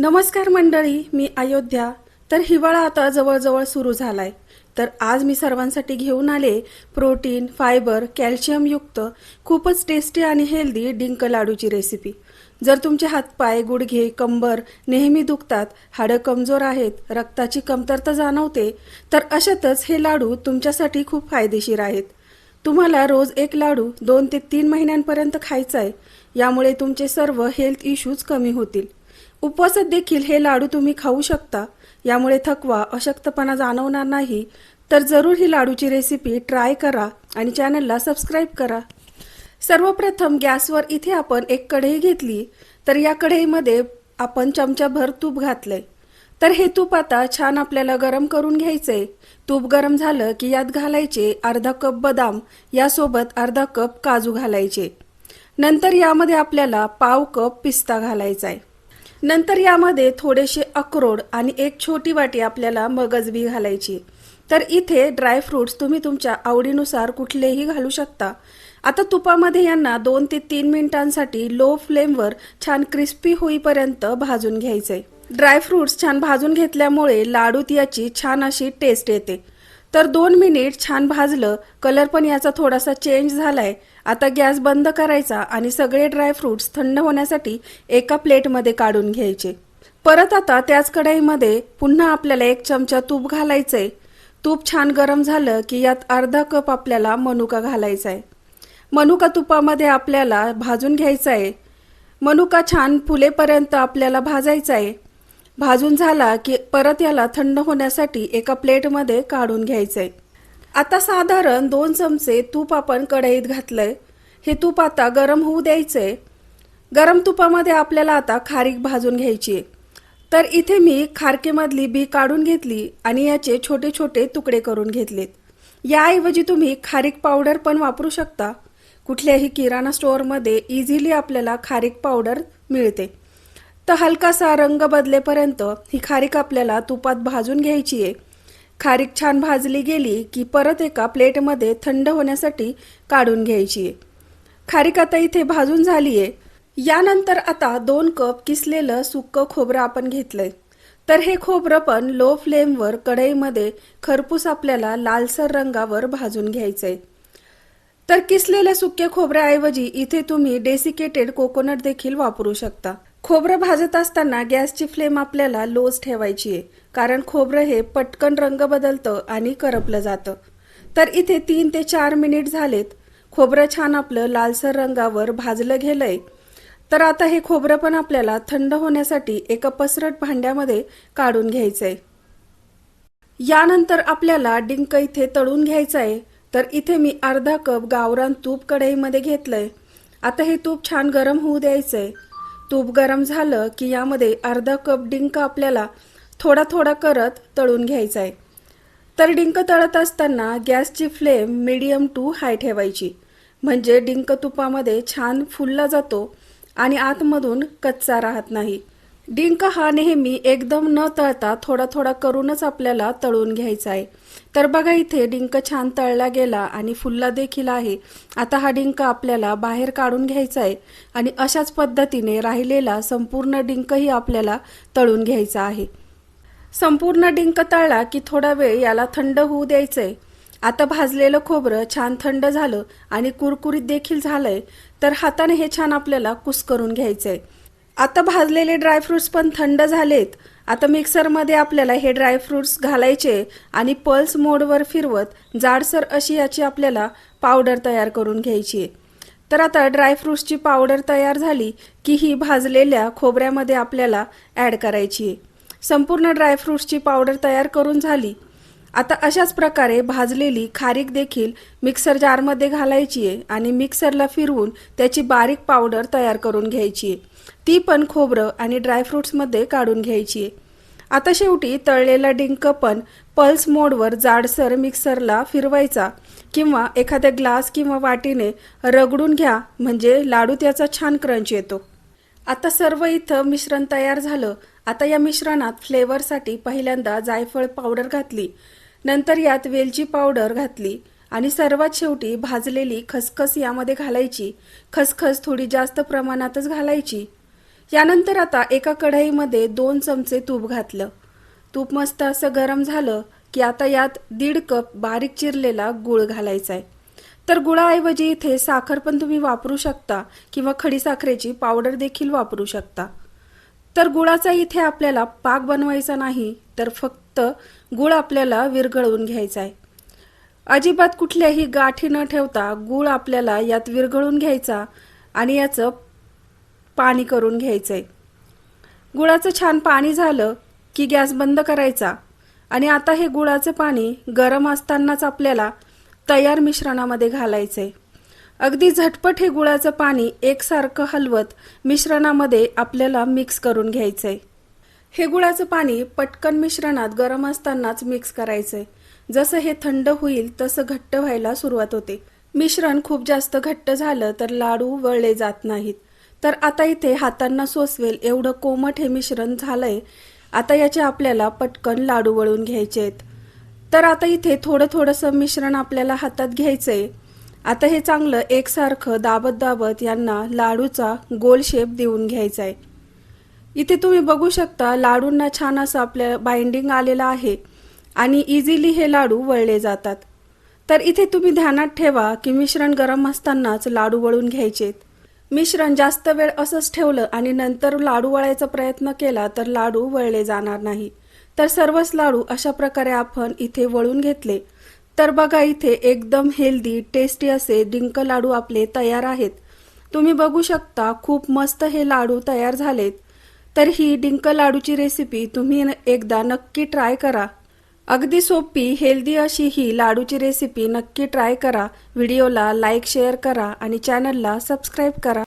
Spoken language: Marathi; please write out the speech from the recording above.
नमस्कार मंडळी मी अयोध्या. तर हिवाळा आता जवळजवळ सुरू झालाय. तर आज मी सर्वांसाठी घेऊन आले प्रोटीन फायबर कॅल्शियमयुक्त खूपच टेस्टी आणि हेल्दी डिंक लाडूची रेसिपी. जर तुमचे हातपाय गुडघे कंबर नेहमी दुखतात हाडं कमजोर आहेत रक्ताची कमतरता जाणवते तर अशातच हे लाडू तुमच्यासाठी खूप फायदेशीर आहेत. तुम्हाला रोज एक लाडू दोन ते तीन महिन्यांपर्यंत खायचा आहे यामुळे तुमचे सर्व हेल्थ इश्यूज कमी होतील. उपवासात देखील हे लाडू तुम्ही खाऊ शकता. यामुळे थकवा अशक्तपणा जाणवणार नाही. तर जरूर ही लाडूची रेसिपी ट्राय करा आणि चॅनलला सबस्क्राईब करा. सर्वप्रथम गॅसवर इथे आपण एक कढई घेतली. तर या कढईमध्ये आपण चमचाभर तूप घातले तर हे तूप आता छान आपल्याला गरम करून घ्यायचे तूप गरम झालं की यात घालायचे अर्धा कप बदाम यासोबत अर्धा कप काजू घालायचे. नंतर यामध्ये आपल्याला पाव कप पिस्ता घालायचा आहे नंतर यामध्ये थोडेसे अक्रोड आणि एक छोटी वाटी आपल्याला मगजबी घालायची. तर इथे ड्रायफ्रुट्स तुम्ही तुमच्या आवडीनुसार कुठलेही घालू शकता. आता तुपामध्ये यांना दोन ते तीन मिनिटांसाठी लो फ्लेमवर छान क्रिस्पी होईपर्यंत भाजून घ्यायचंय ड्रायफ्रुट्स छान भाजून घेतल्यामुळे लाडूत याची छान अशी टेस्ट येते. तर दोन मिनिट छान भाजलं कलर पण याचा थोडासा चेंज झालाय. आता गॅस बंद करायचा आणि सगळे ड्रायफ्रुट्स थंड होण्यासाठी एका प्लेटमध्ये काढून घ्यायचे. परत आता त्याच कढईमध्ये पुन्हा आपल्याला एक चमचा तूप घालायचंय. तूप छान गरम झालं की यात अर्धा कप आपल्याला मनुका घालायचा आहे मनुका तुपामध्ये आपल्याला भाजून घ्यायचा आहे मनुका छान फुलेपर्यंत आपल्याला भाजायचा आहे भाजून झाला की परत याला थंड होण्यासाठी एका प्लेटमध्ये काढून घ्यायचंय आता साधारण दोन चमचे तूप आपण कढईत घातलंय. हे तूप आता गरम होऊ द्यायचंय गरम तुपामध्ये आपल्याला आता खारीक भाजून घ्यायची आहे. तर इथे मी खारकेमधली बी काढून घेतली आणि याचे छोटे छोटे तुकडे करून घेतलेत. याऐवजी तुम्ही खारीक पावडर पण वापरू शकता. कुठल्याही किराणा स्टोअरमध्ये इझिली आपल्याला खारीक पावडर मिळते. तर हलकासा रंग बदलेपर्यंत ही खारीक आपल्याला तुपात भाजून घ्यायची आहे. खारीक छान भाजली गेली की परत एका प्लेटमध्ये थंड होण्यासाठी काढून घ्यायची आहे. खारीक आता इथे भाजून झाली आहे. यानंतर आता दोन कप किसलेलं सुकं खोबरं आपण घेतलंय. तर हे खोबरं पण लो फ्लेमवर कढईमध्ये खरपूस आपल्याला लालसर रंगावर भाजून घ्यायचंय. तर किसलेल्या सुक्या खोबऱ्याऐवजी इथे तुम्ही डेसिकेटेड कोकोनट देखील वापरू शकता. खोबरं भाजत असताना गॅसची फ्लेम आपल्याला लोज ठेवायची आहे. कारण खोबरं हे पटकन रंग बदलतं आणि करपलं जातं. तर इथे तीन ते चार मिनिट झालेत. खोबरं छान आपलं लालसर रंगावर भाजलं गेलंय. तर आता हे खोबरं पण आपल्याला थंड होण्यासाठी एका पसरट भांड्यामध्ये काढून घ्यायचंय. यानंतर आपल्याला डिंक इथे तळून घ्यायचं आहे तर इथे मी अर्धा कप गावरान तूप कढईमध्ये घेतलंय. आता हे तूप छान गरम होऊ द्यायचंय. तूप गरम झालं की यामध्ये अर्धा कप डिंक आपल्याला थोडा थोडा करत तळून घ्यायचा आहे तर डिंक तळत असताना गॅसची फ्लेम मीडियम टू हाय ठेवायची. म्हणजे डिंक तुपामध्ये छान फुलला जातो आणि आतमधून कच्चा राहत नाही. डिंक हा नेहमी एकदम न तळता थोडा थोडा करूनच आपल्याला तळून घ्यायचा आहे. तर बघा इथे डिंक छान तळला गेला आणि फुलला देखील आहे. आता हा डिंक आपल्याला बाहेर काढून घ्यायचा आहे आणि अशाच पद्धतीने राहिलेला संपूर्ण डिंकही आपल्याला तळून घ्यायचा आहे. संपूर्ण डिंक तळला की थोडा वेळ याला थंड होऊ द्यायचंय. आता भाजलेलं खोबरं छान थंड झालं आणि कुरकुरीत देखील झालंय तर हाताने हे छान आपल्याला कुस्करून घ्यायचंय. आता भाजलेले ड्रायफ्रुट्स पण थंड झालेत. आता मिक्सरमध्ये आपल्याला हे ड्रायफ्रुट्स घालायचे आणि पल्स मोडवर फिरवत जाडसर अशी याची आपल्याला पावडर तयार करून घ्यायची. आहे तर आता ड्रायफ्रुट्सची पावडर तयार झाली की ही भाजलेल्या खोबऱ्यामध्ये आपल्याला ॲड करायची. आहे संपूर्ण ड्रायफ्रुट्सची पावडर तयार करून झाली. आता अशाच प्रकारे भाजलेली खारीक देखील मिक्सर जारमध्ये घालायची आहे आणि मिक्सरला फिरवून त्याची बारीक पावडर तयार करून घ्यायची. आहे ती पण खोबरं आणि ड्रायफ्रुट्समध्ये काढून घ्यायची. आहे आता शेवटी तळलेला डिंक पण पल्स मोडवर जाडसर मिक्सरला फिरवायचा किंवा एखाद्या ग्लास किंवा वाटीने रगडून घ्या म्हणजे लाडू त्याचा छान क्रंच येतो. आता सर्व इथं मिश्रण तयार झालं. आता या मिश्रणात फ्लेवरसाठी पहिल्यांदा जायफळ पावडर घातली. नंतर यात वेलची पावडर घातली. आणि सर्वात शेवटी भाजलेली खसखस यामध्ये घालायची. खसखस थोडी जास्त प्रमाणातच घालायची. यानंतर आता एका कढईमध्ये दोन चमचे तूप घातलं. तूप मस्त असं गरम झालं की आता यात दीड कप बारीक चिरलेला गूळ घालायचा आहे तर गुळाऐवजी इथे साखर पण तुम्ही वापरू शकता किंवा खडीसाखरेची पावडर देखील वापरू शकता. तर गुळाचा इथे आपल्याला पाक बनवायचा नाही तर फक्त गुळ आपल्याला विरघळवून घ्यायचा आहे अजिबात कुठल्याही गाठी न ठेवता गूळ आपल्याला यात विरघळून घ्यायचा आणि याचं पाणी करून घ्यायचं आहे गुळाचं छान पाणी झालं की गॅस बंद करायचा आणि आता हे गुळाचं पाणी गरम असतानाच आपल्याला तयार मिश्रणामध्ये घालायचं आहे अगदी झटपट हे गुळाचं पाणी एकसारखं हलवत मिश्रणामध्ये आपल्याला मिक्स करून घ्यायचं आहे हे गुळाचं पाणी पटकन मिश्रणात गरम असतानाच मिक्स करायचं आहे जसं हे थंड होईल तसं घट्ट व्हायला सुरुवात होते. मिश्रण खूप जास्त घट्ट झालं तर लाडू वळले जात नाहीत. तर आता इथे हातांना सोसवेल एवढं कोमट हे मिश्रण झालंय. आता याचे आपल्याला पटकन लाडू वळून घ्यायचे आहेत. तर आता इथे थोडं थोडंसं मिश्रण आपल्याला हातात घ्यायचंय. आता हे चांगलं एकसारखं दाबत दाबत यांना लाडूचा गोल शेप देऊन घ्यायचा आहे इथे तुम्ही बघू शकता लाडूंना छान असं आपल्या बाइंडिंग आलेलं आहे. आणि इझिली हे लाडू वळले जातात. तर इथे तुम्ही ध्यानात ठेवा की मिश्रण गरम असतानाच लाडू वळून घ्यायचेत. मिश्रण जास्त वेळ असंच ठेवलं आणि नंतर लाडू वळायचा प्रयत्न केला तर लाडू वळले जाणार नाही. तर सर्वच लाडू अशा प्रकारे आपण इथे वळून घेतले. तर बघा इथे एकदम हेल्दी टेस्टी असे डिंक लाडू आपले तयार आहेत. तुम्ही बघू शकता खूप मस्त हे लाडू तयार झालेत. तर ही डिंक लाडूची रेसिपी तुम्ही एकदा नक्की ट्राय करा. अगदी सोपी हेल्दी अशी ही लाडूची रेसिपी नक्की ट्राय करा. व्हिडिओला लाईक शेअर करा आणि चॅनलला सबस्क्राईब करा.